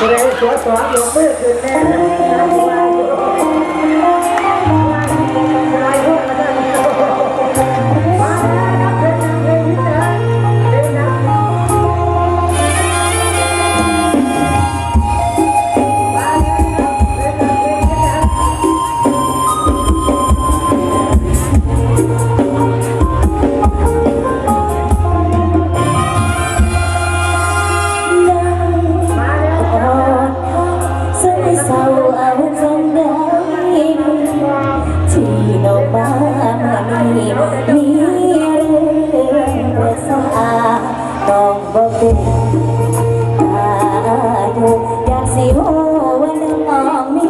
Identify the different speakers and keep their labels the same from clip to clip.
Speaker 1: แสดงสวยสวยยกมือขึ้นแน่ บ่เป็นอา
Speaker 2: ดูอยากสิรู้ว่าน้องมี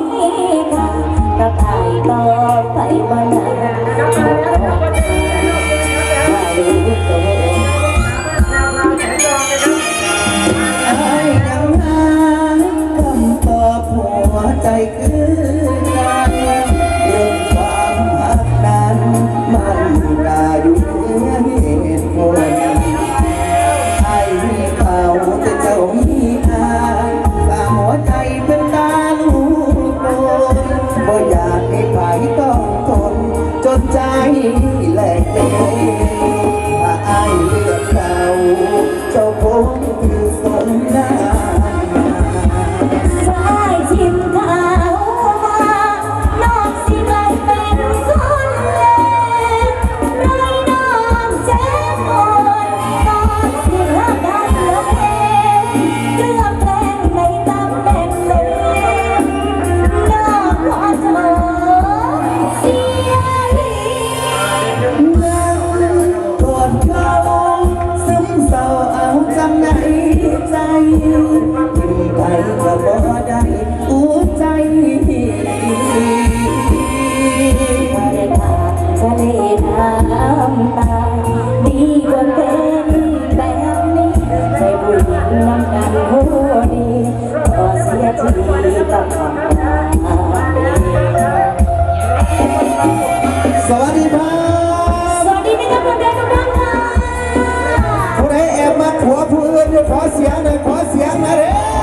Speaker 2: ค่กับอา
Speaker 3: ยต่อไปบ่นาน is starting. ใจขึ้น
Speaker 2: ไปก็
Speaker 3: บ่ได้อู้ใจ
Speaker 2: ทะเลน้ำตาดีกว่าเป็นแบบนี้ใจผู้หญิงน้ำตาโหดีก็เสียทีกับคำตา
Speaker 3: สวัสดีครั
Speaker 2: quase é a maré.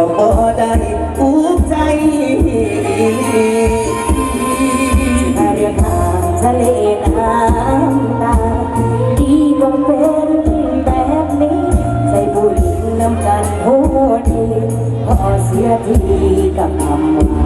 Speaker 2: ก็
Speaker 3: บ่ได้อุกใจถ้า
Speaker 2: เรื่องทา
Speaker 3: ง
Speaker 2: ทะเลน้ำตาดีก็เป็นแบบนี้ ใส่บุหรี่น้ำกันโหดีพอเสียทีกับคำว่า